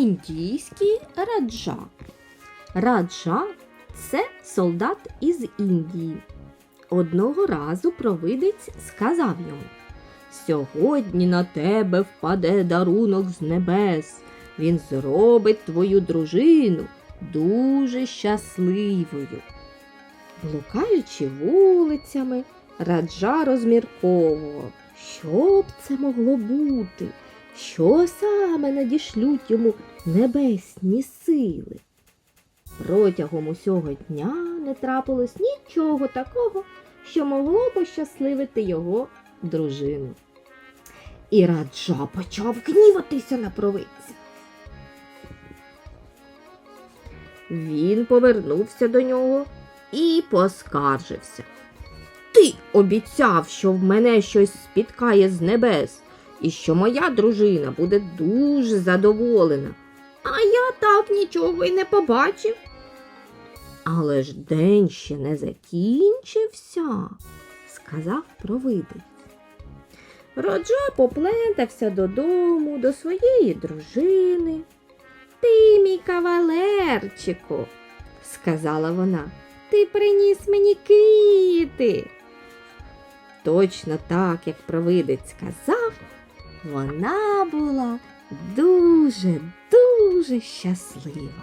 індійський раджа. Раджа це солдат із Індії. Одного разу провидець сказав йому Сьогодні на тебе впаде дарунок з небес. Він зробить твою дружину дуже щасливою. Блукаючи вулицями, Раджа розмірковував, що б це могло бути, що саме надішлють йому небесні сили. Протягом усього дня не трапилось нічого такого, що могло пощасливити його дружину. І Раджа почав гніватися на провидця. Він повернувся до нього і поскаржився. Ти обіцяв, що в мене щось спіткає з небес, і що моя дружина буде дуже задоволена. А я так нічого й не побачив. Але ж день ще не закінчився, сказав провидець. Роджа поплентався додому до своєї дружини. Ти, мій кавалерчику, сказала вона, ти приніс мені квіти. Точно так, як провидець сказав, вона була дуже, дуже щаслива.